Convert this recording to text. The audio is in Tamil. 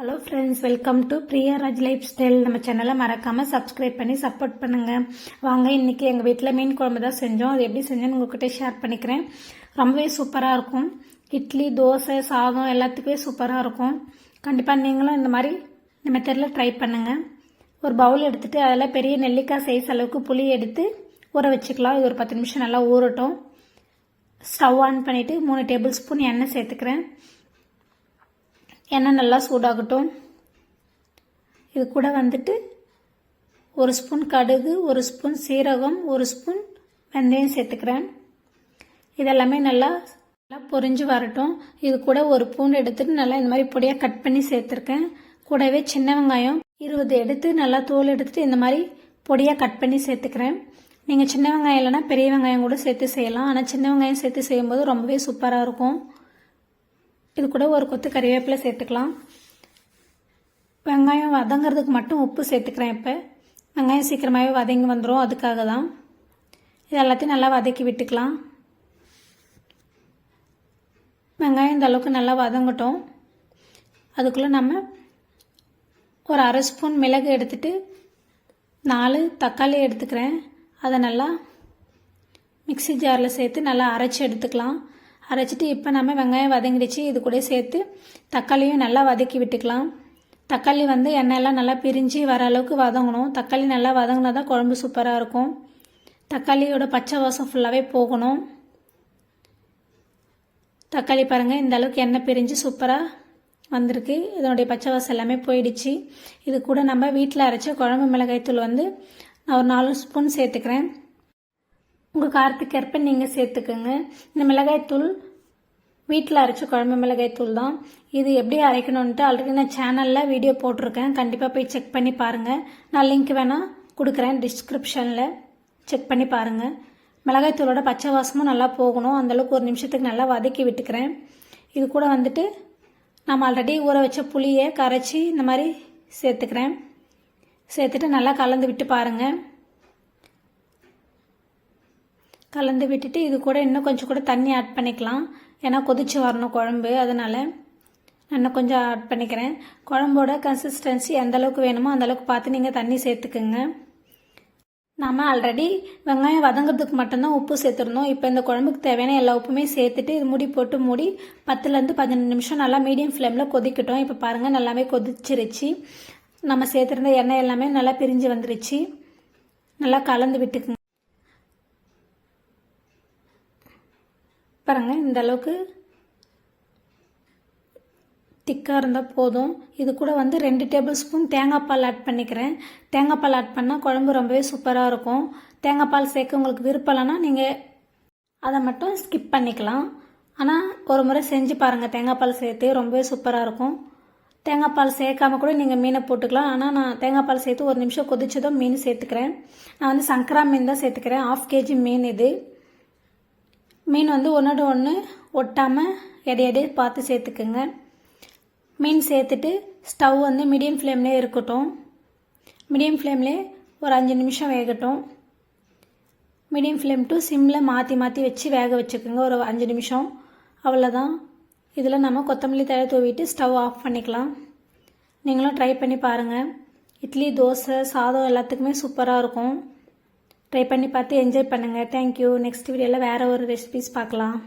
Hello friends welcome to Priyaraj lifestyle நம்ம சேனலை மறக்காமல் சப்ஸ்கிரைப் பண்ணி சப்போர்ட் பண்ணுங்கள் வாங்க இன்றைக்கி எங்கள் வீட்டில் மீன் குழம்பு தான் செஞ்சோம். அது எப்படி செஞ்சோன்னு உங்கள்கிட்ட ஷேர் பண்ணிக்கிறேன். ரொம்பவே சூப்பராக இருக்கும். இட்லி தோசை சாதம் எல்லாத்துக்குமே சூப்பராக இருக்கும். கண்டிப்பாக நீங்களும் இந்த மாதிரி இந்த மெத்தடில் ட்ரை பண்ணுங்கள் ஒரு பவுல் எடுத்துகிட்டு அதில் பெரிய நெல்லிக்காய் சைஸ் அளவுக்கு புளி எடுத்து ஊற வச்சுக்கலாம். இது ஒரு பத்து நிமிஷம் நல்லா ஊறட்டும். ஸ்டவ் ஆன் பண்ணிவிட்டு மூணு டேபிள் ஸ்பூன் எண்ணெய் சேர்த்துக்கிறேன். எண்ணெய் நல்லா சூடாகட்டும். இது கூட வந்துட்டு ஒரு ஸ்பூன் கடுகு ஒரு ஸ்பூன் சீரகம் ஒரு ஸ்பூன் வெந்தயம் சேர்த்துக்கிறேன். இதெல்லாமே நல்லா நல்லா பொரிஞ்சு வரட்டும். இது கூட ஒரு பூண்டு எடுத்துட்டு நல்லா இந்த மாதிரி பொடியாக கட் பண்ணி சேர்த்துருக்கேன். கூடவே சின்ன வெங்காயம் இருபது எடுத்து நல்லா தோல் எடுத்துட்டு இந்த மாதிரி பொடியாக கட் பண்ணி சேர்த்துக்கிறேன். நீங்கள் சின்ன வெங்காயம் இல்லைனா பெரிய வெங்காயம் கூட சேர்த்து செய்யலாம். ஆனால் சின்ன வெங்காயம் சேர்த்து செய்யும்போது ரொம்பவே சூப்பராக இருக்கும். இது கூட ஒரு கொத்து கறிவேப்பிலை சேர்த்துக்கலாம். வெங்காயம் வதங்கிறதுக்கு மட்டும் உப்பு சேர்த்துக்கிறேன் இப்போ. வெங்காயம் சீக்கிரமாகவே வதங்கி வந்துடும் அதுக்காக தான் இது எல்லாத்தையும் நல்லா வதக்கி விட்டுக்கலாம். வெங்காயம் இந்த அளவுக்கு நல்லா வதங்கட்டும். அதுக்குள்ளே நம்ம ஒரு அரை ஸ்பூன் மிளகு எடுத்துட்டு நாலு தக்காளி எடுத்துக்கிறேன். அதை நல்லா மிக்சி ஜாரில் சேர்த்து நல்லா அரைச்சி எடுத்துக்கலாம். அரைச்சிட்டு இப்போ நம்ம வெங்காயம் வதங்கிடுச்சு. இது கூட சேர்த்து தக்காளியும் நல்லா வதக்கி விட்டுக்கலாம். தக்காளி வந்து எண்ணெயெல்லாம் நல்லா பிரிஞ்சு வர அளவுக்கு வதங்கணும். தக்காளி நல்லா வதங்கினா தான் குழம்பு சூப்பராக இருக்கும். தக்காளியோட பச்சை வாசம் ஃபுல்லாகவே போகணும். தக்காளி பாருங்கள் இந்த அளவுக்கு எண்ணெய் பிரிஞ்சு சூப்பராக வந்திருக்கு. இதனுடைய பச்சை வாசம் எல்லாமே போயிடுச்சு. இது கூட நம்ம வீட்டில் அரைச்ச குழம்பு மிளகாய்த்தூள் வந்து நான் ஒரு நாலு ஸ்பூன் சேர்த்துக்கிறேன். உங்கள் காரத்துக்கேற்ப நீங்கள் சேர்த்துக்கோங்க. இந்த மிளகாய்த்தூள் வீட்டில் அரைச்ச குழம்பு மிளகாய்த்தூள் தான். இது எப்படி அரைக்கணுன்ட்டு ஆல்ரெடி நான் சேனலில் வீடியோ போட்டிருக்கேன். கண்டிப்பாக போய் செக் பண்ணி பாருங்கள் நான் லிங்க் வேணால் கொடுக்குறேன் டிஸ்கிரிப்ஷனில் செக் பண்ணி பாருங்கள் மிளகாய்த்தூளோட பச்சை வாசமும் நல்லா போகணும். அந்தளவுக்கு ஒரு நிமிஷத்துக்கு நல்லா வதக்கி விட்டுக்கிறேன். இது கூட வந்துட்டு நம்ம ஆல்ரெடி ஊற வச்ச புளியை கரைச்சி இந்த மாதிரி சேர்த்துக்கிறேன். சேர்த்துட்டு நல்லா கலந்து விட்டு பாருங்கள் கலந்து விட்டுட்டு இது கூட இன்னும் கொஞ்சம் கூட தண்ணி ஆட் பண்ணிக்கலாம். ஏன்னா கொதிச்சு வரணும் குழம்பு அதனால் இன்னும் கொஞ்சம் ஆட் பண்ணிக்கிறேன். குழம்போட கன்சிஸ்டன்சி எந்த அளவுக்கு வேணுமோ அந்த அளவுக்கு பார்த்து நீங்கள் தண்ணி சேர்த்துக்குங்க. நாம் ஆல்ரெடி வெங்காயம் வதங்கிறதுக்கு மட்டும்தான் உப்பு சேர்த்துருந்தோம். இப்போ இந்த குழம்புக்கு தேவையான எல்லா உப்புமே சேர்த்துட்டு இது மூடி போட்டு மூடி பத்துலேருந்து பதினஞ்சு நிமிஷம் நல்லா மீடியம் ஃப்ளேமில் கொதிக்கட்டும். இப்போ பாருங்கள் நல்லாவே கொதிச்சிருச்சு. நம்ம சேர்த்துருந்த எண்ணெய் எல்லாமே நல்லா பிரிஞ்சு வந்துருச்சு. நல்லா கலந்து விட்டுக்குங்க. பாருங்கள் இந்த அளவுக்கு திக்காக இருந்தால் போதும். இது கூட வந்து ரெண்டு டேபிள் ஸ்பூன் தேங்காய் பால் ஆட் பண்ணிக்கிறேன். தேங்காய் பால் ஆட் பண்ணால் குழம்பு ரொம்பவே சூப்பராக இருக்கும். தேங்காய் பால் சேர்க்க உங்களுக்கு விருப்பம் இல்லைன்னா நீங்கள் அதை மட்டும் ஸ்கிப் பண்ணிக்கலாம். ஆனால் ஒரு முறை செஞ்சு பாருங்கள் தேங்காய் பால் சேர்த்து ரொம்பவே சூப்பராக இருக்கும். தேங்காய் பால் சேர்க்காம கூட நீங்கள் மீனை போட்டுக்கலாம். ஆனால் நான் தேங்காய் பால் சேர்த்து ஒரு நிமிஷம் கொதிச்சதும் மீன் சேர்த்துக்கிறேன். நான் வந்து சங்கரா மீன் தான் சேர்த்துக்கிறேன். ஆஃப் கேஜி மீன் இது. மீன் வந்து ஒன்றோட ஒன்று ஒட்டாமல் எடையடி பார்த்து சேர்த்துக்குங்க. மீன் சேர்த்துட்டு ஸ்டவ் வந்து மீடியம் ஃப்ளேம்லேயே இருக்கட்டும். மீடியம் ஃப்ளேம்லேயே ஒரு அஞ்சு நிமிஷம் வேகட்டும். மீடியம் ஃப்ளேம் டு சிம்மில் மாற்றி மாற்றி வச்சு வேக வச்சுக்கோங்க. ஒரு அஞ்சு நிமிஷம். அவ்வளோதான் இதில் நம்ம கொத்தமல்லி தழை தூவிட்டு ஸ்டவ் ஆஃப் பண்ணிக்கலாம். நீங்களும் ட்ரை பண்ணி பாருங்கள் இட்லி தோசை சாதம் எல்லாத்துக்குமே சூப்பராக இருக்கும். ட்ரை பண்ணி பார்த்து என்ஜாய் பண்ணுங்கள் தேங்க்யூ நெக்ஸ்ட் வீடியோவில் வேறு ஒரு ரெசிபிஸ் பார்க்கலாம்.